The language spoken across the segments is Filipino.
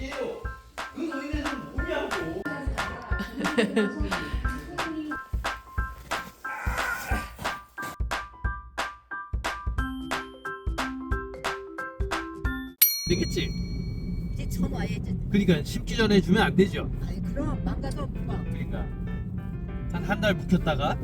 얘기해요. 그 너희들은 뭐냐고. 되겠지? 이제 천 와야지. 그러니까 심기 전에 주면 안 되죠. 아니 그럼 망가져 막. 그러니까 한 한 달 묵혔다가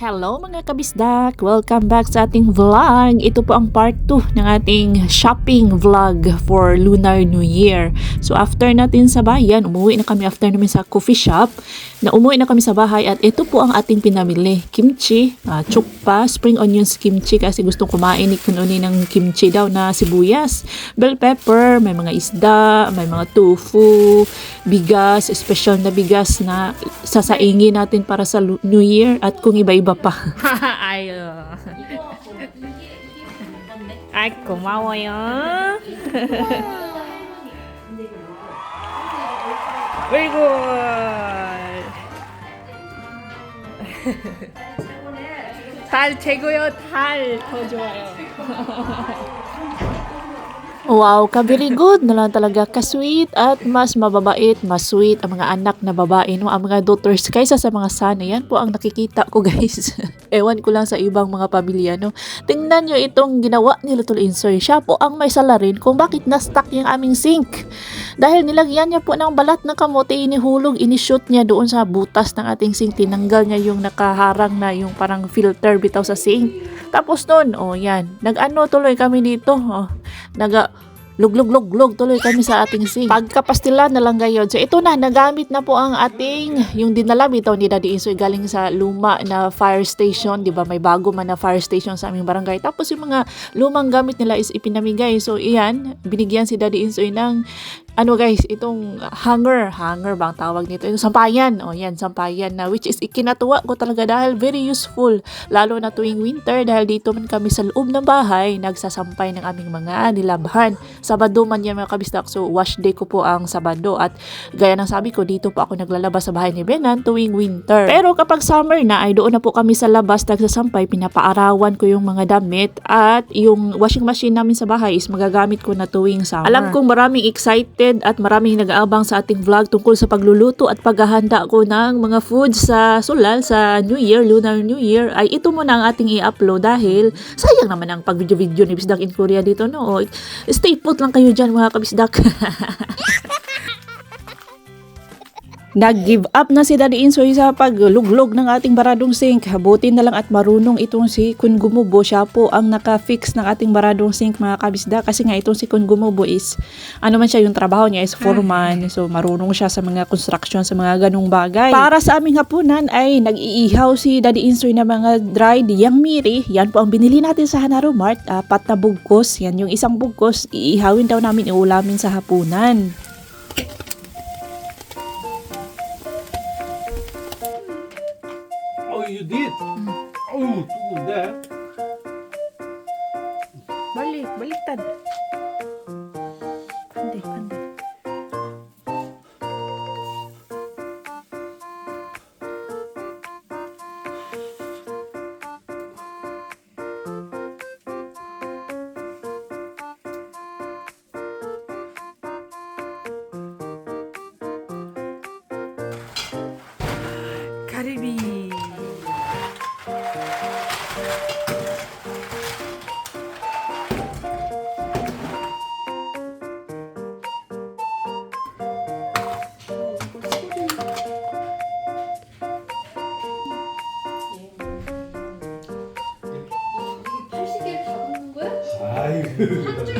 Hello mga kabisdak! Welcome back sa ating vlog. Ito po ang part 2 ng ating shopping vlog for Lunar New Year. So after natin sa bayan, umuwi na kami after namin sa coffee shop. Na umuwi na kami sa bahay at ito po ang ating pinamili. Kimchi, uh, chukpa, spring onions kimchi kasi gustong kumain ni Kununi ng kimchi daw na sibuyas. Bell pepper, may mga isda, may mga tofu, bigas, special na bigas na sasaingin natin para sa New Year at kung iba-iba 바빠. 아유. 아이 고마워요. 아이고. 달 최고요. 달 더 좋아요. Wow, ka good na lang talaga ka-sweet at mas mababait, mas sweet ang mga anak na babae, no? ang mga daughters kaysa sa mga son. Yan po ang nakikita ko guys. Ewan ko lang sa ibang mga pamilya. No? Tingnan nyo itong ginawa ni Little Insoy. Siya po ang may salarin kung bakit na-stuck yung aming sink. Dahil nilagyan niya po ng balat ng kamote, inihulog, inishoot niya doon sa butas ng ating sink. Tinanggal niya yung nakaharang na yung parang filter bitaw sa sink. Tapos nun, oh yan, nag-ano tuloy kami dito. Oh, naga luglog-luglog tuloy kami sa ating sink. Pagkapastilan na lang gayon. So ito na, nagamit na po ang ating, yung dinala bitaw ni Daddy Insoy galing sa luma na fire station. di ba May bago man na fire station sa aming barangay. Tapos yung mga lumang gamit nila is ipinamigay. So iyan, binigyan si Daddy Insoy ng ano guys, itong hanger, hanger bang tawag nito? Yung sampayan. O yan, sampayan na which is ikinatuwa ko talaga dahil very useful. Lalo na tuwing winter dahil dito man kami sa loob ng bahay, nagsasampay ng aming mga nilabhan. Sabado man yan mga kabisdak. So wash day ko po ang Sabado at gaya ng sabi ko, dito po ako naglalabas sa bahay ni Benan tuwing winter. Pero kapag summer na ay doon na po kami sa labas nagsasampay, pinapaarawan ko yung mga damit at yung washing machine namin sa bahay is magagamit ko na tuwing summer. Alam kong maraming excited at maraming nag-aabang sa ating vlog tungkol sa pagluluto at paghahanda ko ng mga foods sa sulal sa New Year, Lunar New Year ay ito muna ang ating i-upload dahil sayang naman ang pag-video-video ni Bisdak in Korea dito no. Stay put lang kayo dyan mga kabisdak. Nag-give up na si Daddy Insoy sa pagluglog ng ating baradong sink. Buti na lang at marunong itong si Kun Gumubo. Siya po ang naka-fix ng ating baradong sink mga kabisda. Kasi nga itong si Kun Gumubo is, ano man siya yung trabaho niya is foreman. So marunong siya sa mga construction, sa mga ganong bagay. Para sa aming hapunan ay nag-iihaw si Daddy Insoy na mga dried yang miri. Yan po ang binili natin sa Hanaro Mart. Apat na bugkos. Yan yung isang bugkos. Iihawin daw namin, iulamin sa hapunan. you did. 어우, 뜨거운데? 멀리, 멀리 있다. 아이고.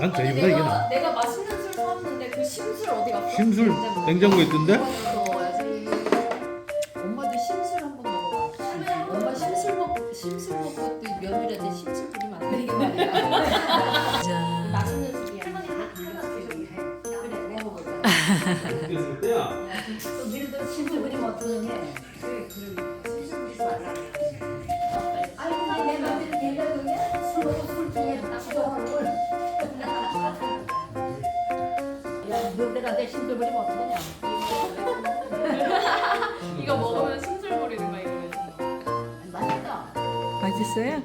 난 아니, 저희보다 이게 나. 내가, 내가 맛있는 술 사왔는데 그 심술 어디 갔어? 심술 냉장고에 있던데? 내가 내 심술 부리면 어떡하냐. 이거 먹으면 심술 부리는 거 이거예요. 맛있다. 맛있어요?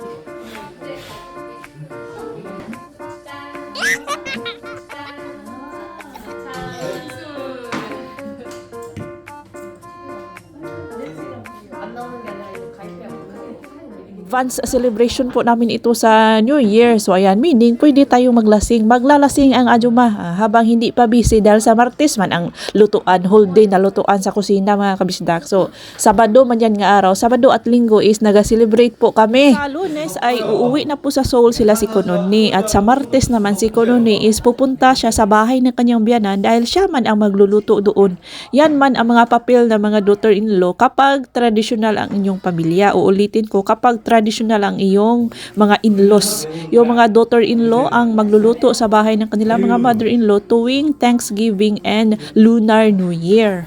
Advance celebration po namin ito sa New Year. So ayan, meaning pwede tayong maglasing. Maglalasing ang ajuma ah, habang hindi pa busy dahil sa Martes man ang lutuan, whole day na lutuan sa kusina mga kabisdak. So Sabado man yan nga araw, Sabado at Linggo is naga-celebrate po kami. Sa Lunes ay uuwi na po sa Seoul sila si Kononi at sa Martes naman si Kononi is pupunta siya sa bahay ng kanyang biyanan dahil siya man ang magluluto doon. Yan man ang mga papel ng mga daughter-in-law kapag traditional ang inyong pamilya. Uulitin ko, kapag traditional ang iyong mga in-laws. Yung mga daughter-in-law ang magluluto sa bahay ng kanilang mga mother-in-law tuwing Thanksgiving and Lunar New Year.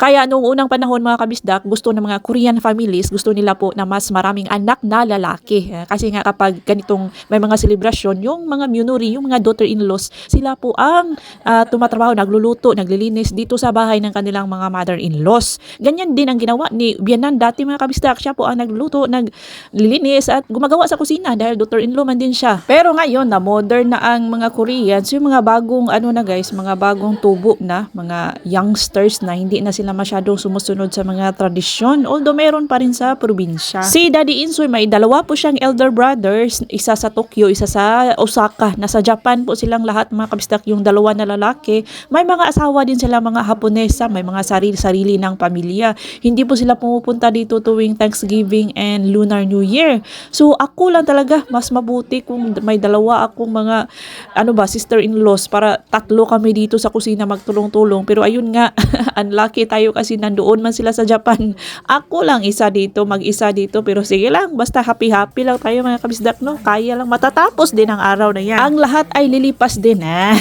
Kaya noong unang panahon mga kabisdak, gusto ng mga Korean families, gusto nila po na mas maraming anak na lalaki. Eh, Kasi nga kapag ganitong may mga selebrasyon, yung mga myunuri, yung mga daughter-in-laws, sila po ang ah, tumatrabaho, nagluluto, naglilinis dito sa bahay ng kanilang mga mother-in-laws. Ganyan din ang ginawa ni Bianan dati mga kabisdak. Siya po ang nagluluto, naglilinis at gumagawa sa kusina dahil daughter-in-law man din siya. Pero ngayon na modern na ang mga Koreans, yung mga bagong ano na guys, mga bagong tubo na, mga youngsters na hindi na sila masyadong sumusunod sa mga tradisyon although meron pa rin sa probinsya. Si Daddy Insoy may dalawa po siyang elder brothers, isa sa Tokyo, isa sa Osaka. Nasa Japan po silang lahat mga kabistak yung dalawa na lalaki. May mga asawa din sila mga Haponesa, may mga sarili-sarili ng pamilya. Hindi po sila pumupunta dito tuwing Thanksgiving and Lunar New Year. So ako lang talaga mas mabuti kung may dalawa akong mga ano ba sister-in-laws para tatlo kami dito sa kusina magtulong-tulong. Pero ayun nga, unlucky tayo kasi nandoon man sila sa Japan. Ako lang isa dito, mag-isa dito. Pero sige lang, basta happy-happy lang tayo mga kabisdak, no? Kaya lang matatapos din ang araw na yan. Ang lahat ay lilipas din, ha?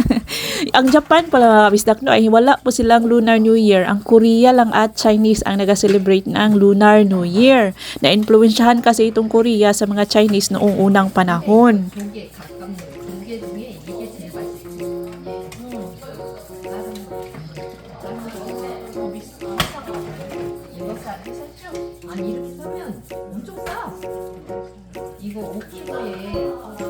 ang Japan pala mga kabisdak, no, ay wala po silang Lunar New Year. Ang Korea lang at Chinese ang nag-celebrate ng Lunar New Year. Na-influensyahan kasi itong Korea sa mga Chinese noong unang panahon. 이거 싸게 샀죠? 아니 이렇게 사면 엄청 싸. 이거 5kg에 5kg에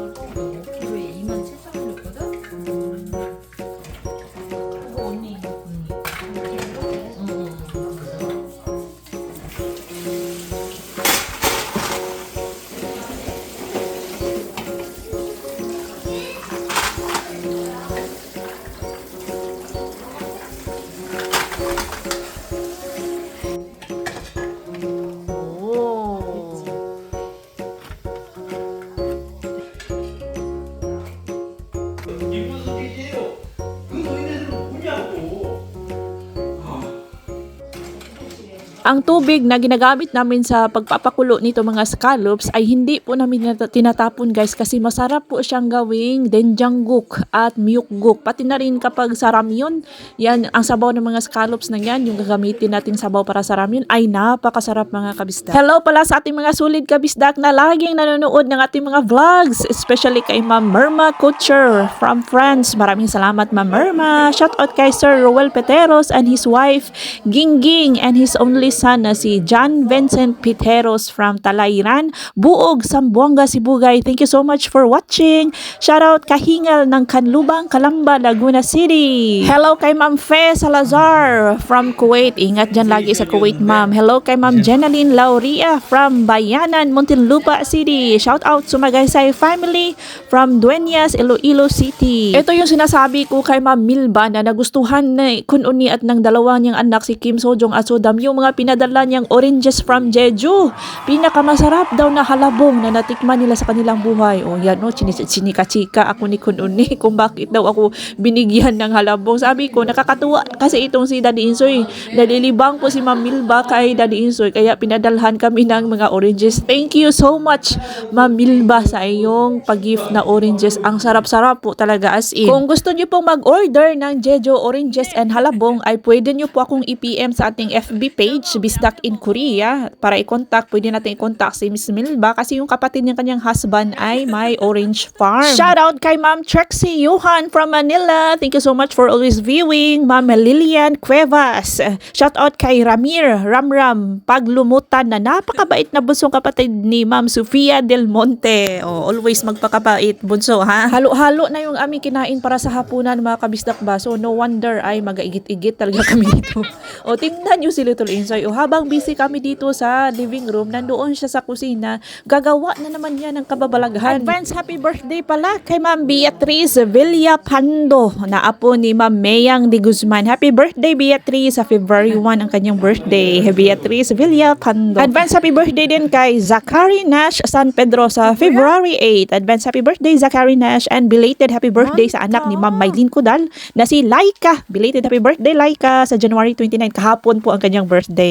Ang tubig na ginagamit namin sa pagpapakulo nito mga scallops ay hindi po namin nat- tinatapon guys kasi masarap po siyang gawing denjangguk at mukguk. Pati na rin kapag sa ramyun, yan ang sabaw ng mga scallops na yan, yung gagamitin natin sabaw para sa ramyun ay napakasarap mga kabisdak. Hello pala sa ating mga solid kabisdak na laging nanonood ng ating mga vlogs, especially kay Ma'am Merma Kutcher from France. Maraming salamat Ma'am Merma. Shout out kay Sir Roel Peteros and his wife Gingging and his only son na si John Vincent Piteros from Talairan, Buog, Sambuanga, Sibugay. Thank you so much for watching. Shout out Kahingal ng Kanlubang, Kalamba, Laguna City. Hello kay Ma'am Fe Salazar from Kuwait. Ingat dyan lagi sa Kuwait, Ma'am. Hello kay Ma'am Jenaline Lauria from Bayanan, Muntinlupa City. Shout out Sumagaysay family from Dueñas, Iloilo City. Ito yung sinasabi ko kay Ma'am Milba na nagustuhan na kununi at ng dalawa niyang anak si Kim Sojong at Sodam yung mga pinadala niyang oranges from Jeju. Pinakamasarap daw na halabong na natikman nila sa kanilang buhay. O yan o, chinika-chika ako ni Kununi kung bakit daw ako binigyan ng halabong. Sabi ko, nakakatuwa kasi itong si Daddy Insoy. Nalilibang po si Ma'am Milba kay Daddy Insoy kaya pinadalhan kami ng mga oranges. Thank you so much Ma'am Milba sa iyong pag-gift na oranges. Ang sarap-sarap po talaga as in. Kung gusto niyo pong mag-order ng Jeju oranges and halabong ay pwede niyo po akong i-PM sa ating FB page Bisdak in Korea para i-contact. Pwede natin i-contact si Miss Milba kasi yung kapatid ng kanyang husband ay may orange farm. Shout out kay Ma'am Trixie Johan from Manila. Thank you so much for always viewing. Ma'am Lilian Cuevas. Shout out kay Ramir Ramram Paglumutan na napakabait na bunsong kapatid ni Ma'am Sofia Del Monte. Oh, always magpakabait bunso ha. Halo-halo na yung aming kinain para sa hapunan mga kabisdak ba. So no wonder ay magaigit-igit talaga kami dito. o tingnan nyo si Little Insoy. O habang busy kami dito sa living room, nandoon siya sa kusina. Gagawa na naman niya ng kababalaghan. Advance happy birthday pala kay Ma'am Beatrice Villa Pando na apo ni Ma'am Mayang de Guzman. Happy birthday Beatrice sa February 1 ang kanyang birthday. Beatrice Villa Pando. Advance happy birthday din kay Zachary Nash San Pedro sa February 8. Advance happy birthday Zachary Nash and belated happy birthday sa anak ni Ma'am Maylin Kudal na si Laika. Belated happy birthday Laika sa January 29 kahapon po ang kanyang birthday.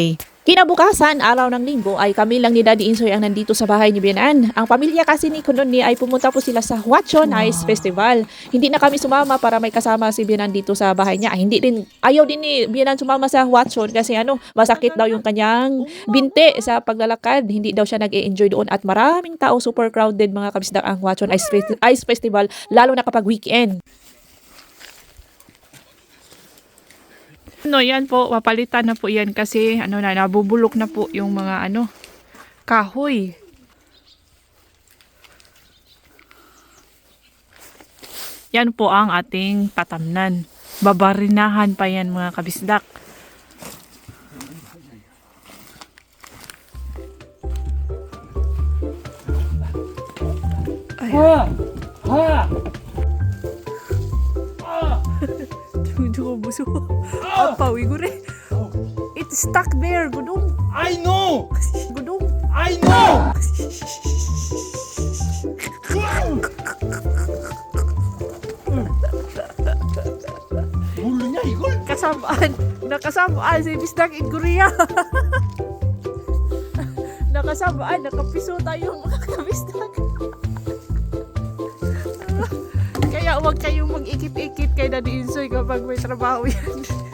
Kinabukasan, araw ng linggo, ay kami lang ni Daddy Insoy ang nandito sa bahay ni Bianan. Ang pamilya kasi ni Kunoni ay pumunta po sila sa Huachon Ice Festival. Hindi na kami sumama para may kasama si Bianan dito sa bahay niya. Hindi din, ayaw din ni Bianan sumama sa Huachon kasi ano, masakit daw yung kanyang binte sa paglalakad. Hindi daw siya nag-enjoy doon at maraming tao, super crowded mga kabisdak ang Huachon Ice, Ice Festival, lalo na kapag weekend. No, yan po, papalitan na po yan kasi ano na, nabubulok na po yung mga ano, kahoy. Yan po ang ating tatamnan. Babarinahan pa yan mga kabisdak. Stuck there, gudong. I know! Gudong. I know! Ulo niya, Igor! kasamaan, nakasamaan si Bisdak in Korea. nakasamaan, nakapiso tayo mga kabisdak. Kaya huwag kayong mag-ikit-ikit kay Daddy Insoy kapag may trabaho yan.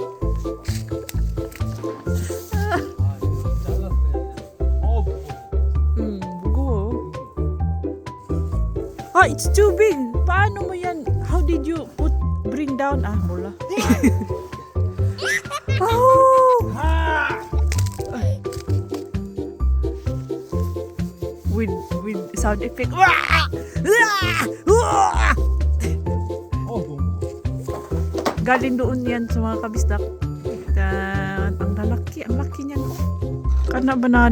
It's too big. Paano mo yan? How did you put, bring down? Ah, mula. oh! ha! With, with sound effect. Ah! Galing doon yan sa mga kabisdak. Ang lalaki, ang laki niyan. Kana ba na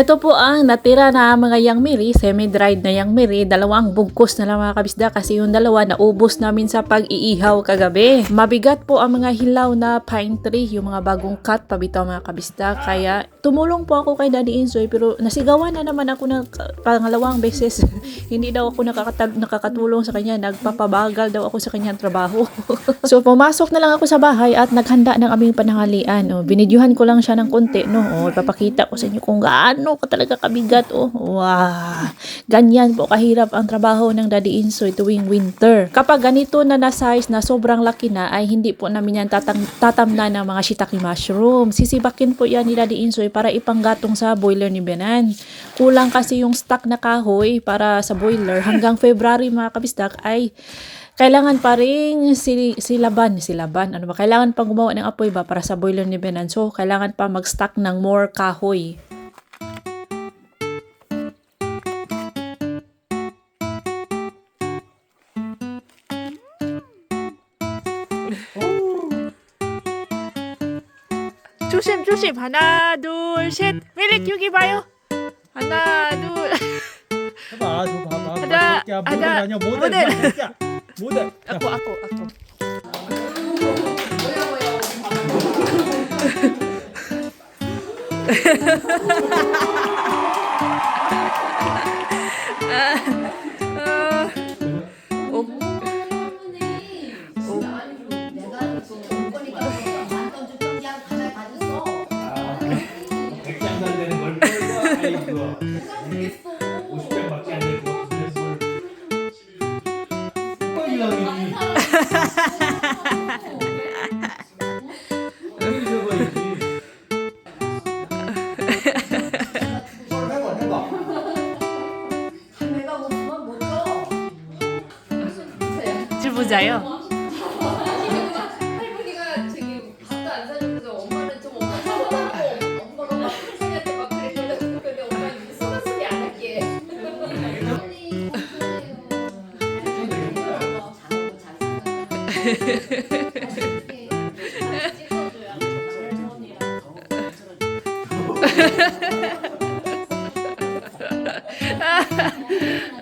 Ito po ang natira na mga yang miri, semi-dried na yang miri, dalawang bugkos na lang mga kabisda kasi yung dalawa naubos namin sa pag-iihaw kagabi. Mabigat po ang mga hilaw na pine tree, yung mga bagong cut pabitaw mga kabisda, kaya tumulong po ako kay Daddy Insoy pero nasigawan na naman ako ng pangalawang beses. Hindi daw ako nakakatulong sa kanya, nagpapabagal daw ako sa kanyang trabaho. so pumasok na lang ako sa bahay at naghanda ng aming pananghalian. Oh, binidyuhan ko lang siya ng konti, no? Oh, ipapakita ko sa inyo kung gaano ka talaga kabigat, oh. Wow. Ganyan po kahirap ang trabaho ng Daddy Insoy tuwing winter. Kapag ganito na na size na sobrang laki na ay hindi po namin yan tatang, tatamnan ng mga shiitake mushroom. Sisibakin po yan ni Daddy Insoy para ipanggatong sa boiler ni Benan. Kulang kasi yung stock na kahoy para sa boiler hanggang February mga kabisdak ay kailangan pa rin si, silaban, silaban, ano ba, kailangan pa gumawa ng apoy ba para sa boiler ni Benan. So, kailangan pa mag-stock ng more kahoy. 조심, 조심. 하나, 둘, 셋. 멜릭, 여기 봐요. 하나, 둘. 해봐, 저 봐봐. 하나, 하나, 모델 아니야, 모델. 모델. 마, 새끼야. 모델. 야, ako, ako. 백장도 맞아요.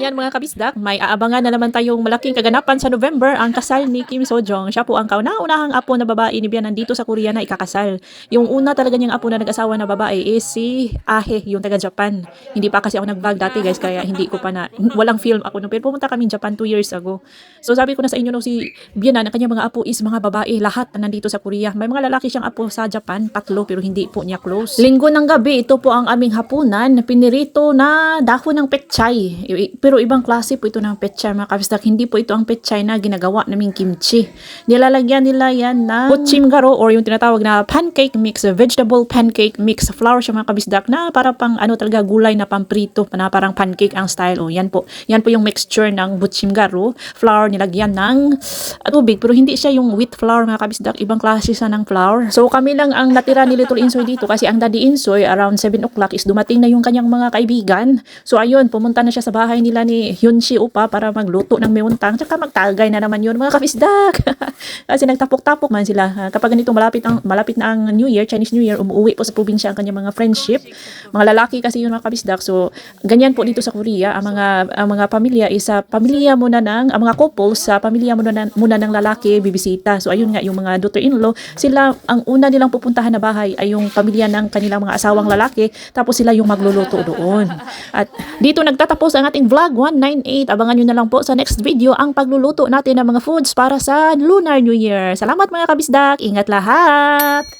ayan mga kabisdak, may aabangan na naman tayong malaking kaganapan sa November, ang kasal ni Kim Sojong. Siya po ang kauna-unahang apo na babae ni Bian nandito sa Korea na ikakasal. Yung una talaga niyang apo na nag-asawa na babae is si Ahe, yung taga Japan. Hindi pa kasi ako nag-vlog dati guys, kaya hindi ko pa na, walang film ako. nung Pero pumunta kami Japan 2 years ago. So sabi ko na sa inyo no, si Bian na, ang kanyang mga apo is mga babae, lahat na nandito sa Korea. May mga lalaki siyang apo sa Japan, tatlo, pero hindi po niya close. Linggo ng gabi, ito po ang aming hapunan, pinirito na dahon ng petchay. I- Pero ibang klase po ito ng petchay mga kabisdak. Hindi po ito ang petchay na ginagawa naming kimchi. Nilalagyan nila yan na garo or yung tinatawag na pancake mix, vegetable pancake mix. Flour siya mga kabisdak na para pang ano talaga gulay na pamprito na parang pancake ang style. O yan po. Yan po yung mixture ng garo. Flour nilagyan ng tubig pero hindi siya yung wheat flour mga kabisdak. Ibang klase siya ng flour. So kami lang ang natira ni Little Insoy dito kasi ang Daddy Insoy around 7 o'clock is dumating na yung kanyang mga kaibigan. So ayun, pumunta na siya sa bahay nila ni Hyunshi Upa para magluto ng meuntang. Tsaka magtagay na naman yun mga kabisdak. kasi nagtapok-tapok man sila. Ah, Kapag ganito malapit ang malapit na ang New Year, Chinese New Year, umuwi po sa probinsya ang kanyang mga friendship. Mga lalaki kasi yun mga kabisdak. So ganyan po dito sa Korea, ang mga ang mga pamilya is sa pamilya muna ng ang mga couples sa pamilya muna ng, muna ng lalaki bibisita. So ayun nga yung mga daughter-in-law, sila ang una nilang pupuntahan na bahay ay yung pamilya ng kanilang mga asawang lalaki tapos sila yung magluluto doon. At dito nagtatapos ang ating vlog 198. Abangan nyo na lang po sa next video ang pagluluto natin ng mga foods para sa Lunar New Year. Salamat mga kabisdak. Ingat lahat!